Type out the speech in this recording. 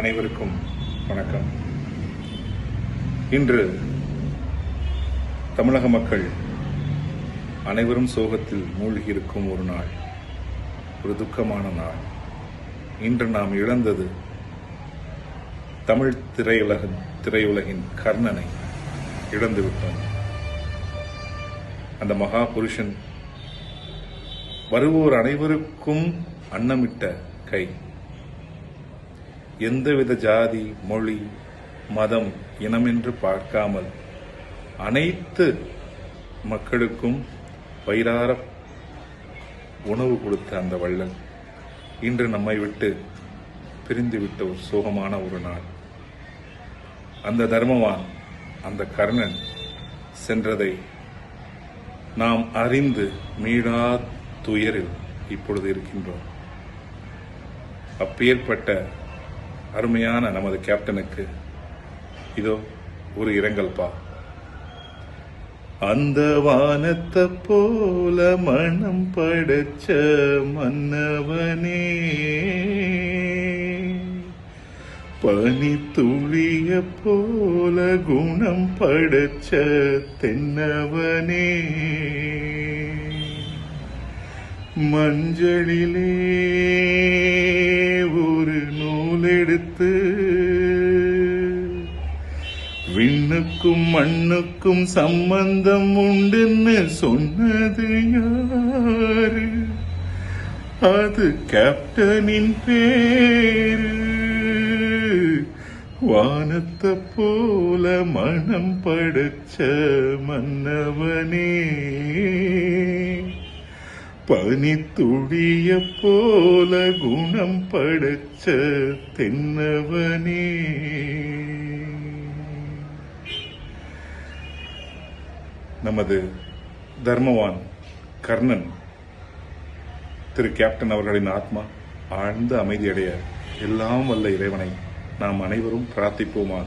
அனைவருக்கும் வணக்கம். இன்று தமிழக மக்கள் அனைவரும் சோகத்தில் மூழ்கியிருக்கும் ஒரு நாள் ஒரு துக்கமான நாள். இன்று நாம் இழந்தது தமிழ் திரையுலக திரையுலகின் கர்ணனை இழந்துவிட்டோம் அந்த மகா புருஷன் வருவோர் அனைவருக்கும் அன்னமிட்ட கை. எந்தவித ஜாதி மொழி மதம் இனமென்று பார்க்காமல் அனைத்து மக்களுக்கும் வயிறார உணவு கொடுத்த அந்த வள்ளல் இன்று நம்மை விட்டு பிரிந்துவிட்ட ஒரு சோகமான ஒரு நாள். அந்த தர்மவான் அந்த கர்ணன் சென்றதை நாம் அறிந்து மீளா துயரில் இப்பொழுது இருக்கின்றோம். அப்பேற்பட்ட அருமையான நமது கேப்டனுக்கு இதோ ஒரு இரங்கல் பா. அந்த வானத்தை போல மனம் படைச்ச மன்னவனே. பனி துளிய போல குணம் படைச்ச தென்னவனே. மஞ்சளிலே எடுத்து விண்ணுக்கும் மண்ணுக்கும் சம்பந்தம் உண்டுன்னு சொன்னது யாரு? அது கேப்டனின் பேரு. வானத்தை போல மனம் படைச்ச மன்னவனே. பனித்துடிய போல குணம் படைச்ச தென்னவனே. நமது தர்மவான் கர்ணன் திரு கேப்டன் அவர்களின் ஆத்மா ஆழ்ந்த அமைதியடைய எல்லாம் வல்ல இறைவனை நாம் அனைவரும் பிரார்த்திப்போமாக.